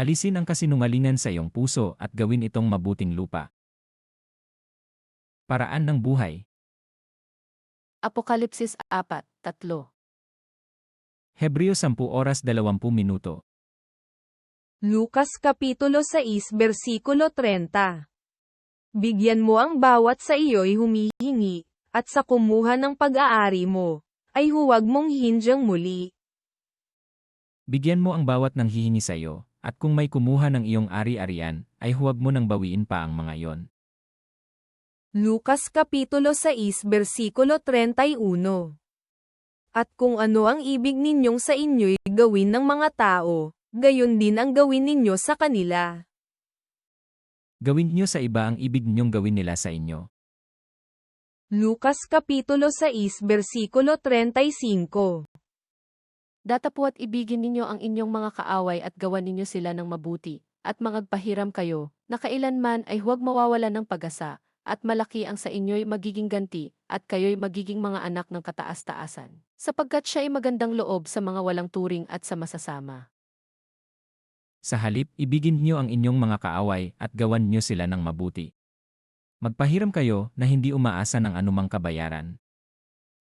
Alisin ang kasinungalingan sa iyong puso at gawin itong mabuting lupa. Paraan ng buhay. Apokalipsis 4, 3. Hebreo 10 oras 20 minuto. Lucas Kapitulo 6 Versikulo 30 Bigyan mo ang bawat sa iyo'y humihingi, at sa kumuha ng pag-aari mo, ay huwag mong hindyang muli. Bigyan mo ang bawat nang hihingi sa iyo, at kung may kumuha ng iyong ari-arian, ay huwag mo nang bawiin pa ang mga iyon. Lucas Kapitulo 6 Versikulo 31 At kung ano ang ibig ninyong sa inyo'y gawin ng mga tao, gayon din ang gawin ninyo sa kanila. Gawin niyo sa iba ang ibig ninyong gawin nila sa inyo. Lucas Kapitulo 6 Versikulo 35 Datapwat ibigin ninyo ang inyong mga kaaway at gawan ninyo sila ng mabuti, at mangagpahiram kayo, na kailanman ay huwag mawawalan ng pag-asa, at malaki ang sa inyo'y magiging ganti, at kayo'y magiging mga anak ng kataas-taasan. Sapagkat siya ay magandang loob sa mga walang turing at sa masasama. Sa halip, ibigin niyo ang inyong mga kaaway at gawan niyo sila ng mabuti. Magpahiram kayo na hindi umaasa ng anumang kabayaran.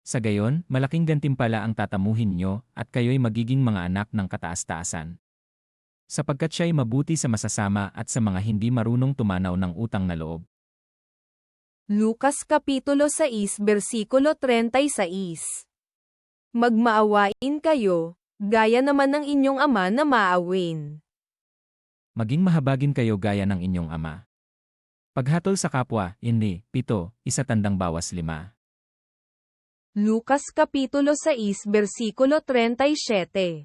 Sa gayon, malaking gantimpala ang tatamuhin niyo at kayo'y magiging mga anak ng kataas-taasan. Sapagkat siya'y mabuti sa masasama at sa mga hindi marunong tumanaw ng utang na loob. Lucas Kapitulo 6 Versikulo 36 Magmaawain kayo, gaya naman ng inyong ama na maawin. Maging mahabagin kayo gaya ng inyong ama. Paghatol sa kapwa, hindi, pito, isa tandang bawas lima. Lucas Kapitulo 6 Versikulo 37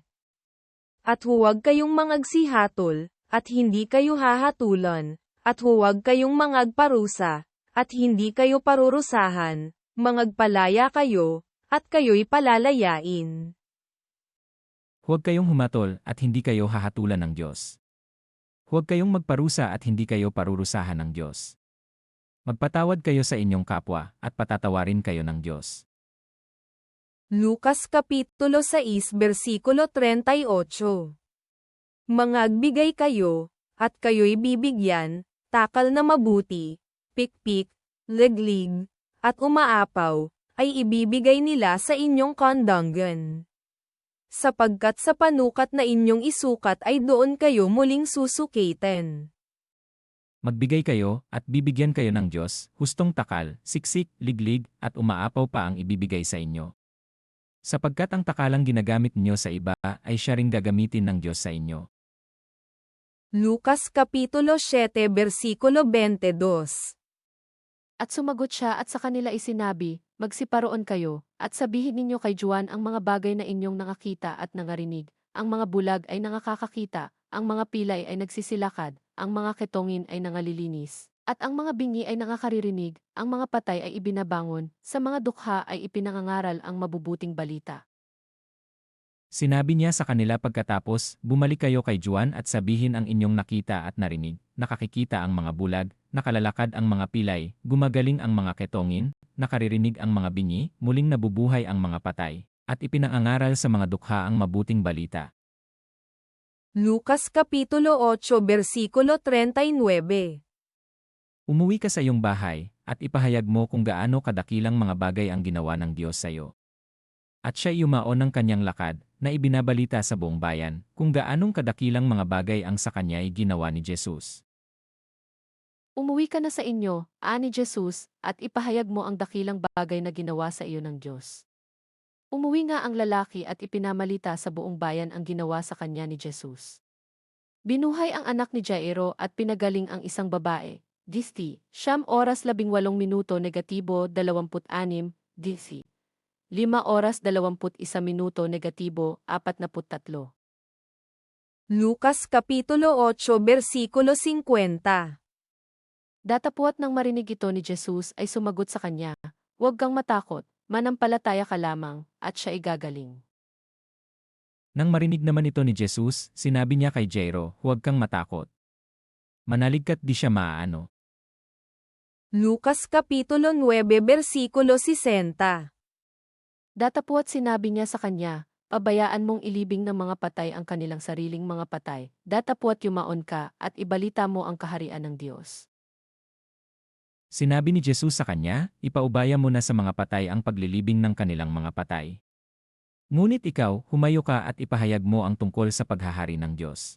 At huwag kayong mangagsihatol, at hindi kayo hahatulan, at huwag kayong mangagparusa, at hindi kayo parurusahan, mangagpalaya kayo, at kayo'y palalayain. Huwag kayong humatol at hindi kayo hahatulan ng Diyos. Huwag kayong magparusa at hindi kayo parurusahan ng Diyos. Magpatawad kayo sa inyong kapwa at patatawarin kayo ng Diyos. Lucas Kapitulo 6 Versikulo 38 Mangagbigay kayo, at kayo'y bibigyan, takal na mabuti, pikpik, leglig, at umaapaw, ay ibibigay nila sa inyong kondanggan. Sapagkat sa panukat na inyong isukat ay doon kayo muling susukitin. Magbigay kayo at bibigyan kayo ng Diyos, hustong takal, siksik, liglig, at umaapaw pa ang ibibigay sa inyo. Sapagkat ang takalang ginagamit niyo sa iba ay siya ring gagamitin ng Diyos sa inyo. Lucas Kapitulo 7 Versikulo 22 At sumagot siya at sa kanila isinabi, Magsiparoon kayo, at sabihin ninyo kay Juan ang mga bagay na inyong nakakita at nangarinig. Ang mga bulag ay nangakakakita, ang mga pilay ay nagsisilakad, ang mga ketongin ay nangalilinis, at ang mga bingi ay nakakaririnig, ang mga patay ay ibinabangon, sa mga dukha ay ipinangangaral ang mabubuting balita. Sinabi niya sa kanila pagkatapos, bumalik kayo kay Juan at sabihin ang inyong nakita at narinig, nakakikita ang mga bulag, nakalalakad ang mga pilay, gumagaling ang mga ketongin, nakaririnig ang mga binyi, muling nabubuhay ang mga patay, at ipinaangaral sa mga dukha ang mabuting balita. Lucas Kapitulo 8 Versikulo 39 Umuwi ka sa iyong bahay, at ipahayag mo kung gaano kadakilang mga bagay ang ginawa ng Diyos sa iyo. At siya yumaon ng kanyang lakad, na ibinabalita sa buong bayan, kung gaanong kadakilang mga bagay ang sa kanya'y ginawa ni Jesus. Umuwi ka na sa inyo, ani Jesus, at ipahayag mo ang dakilang bagay na ginawa sa iyo ng Diyos. Umuwi nga ang lalaki at ipinamalita sa buong bayan ang ginawa sa kanya ni Jesus. Binuhay ang anak ni Jairo at pinagaling ang isang babae. DC, siyam oras labing walong minuto negatibo dalawamput anim, DC. Lima oras dalawamput isa minuto negatibo apat naput tatlo. Lucas Kapitulo 8 Versikulo 50 Datapuat nang marinig ito ni Jesus ay sumagot sa kanya, Huwag kang matakot, manampalataya ka lamang, at siya igagaling. Nang marinig naman ito ni Jesus, sinabi niya kay Jairo, huwag kang matakot. Manaligkat di siya maaano. Lucas Kapitulo 9 Versikulo 60 Datapuat sinabi niya sa kanya, Pabayaan mong ilibing ng mga patay ang kanilang sariling mga patay, datapuat yumaon ka at ibalita mo ang kaharian ng Diyos. Sinabi ni Jesus sa kanya, ipaubaya mo na sa mga patay ang paglilibing ng kanilang mga patay. Ngunit ikaw, humayo ka at ipahayag mo ang tungkol sa paghahari ng Diyos.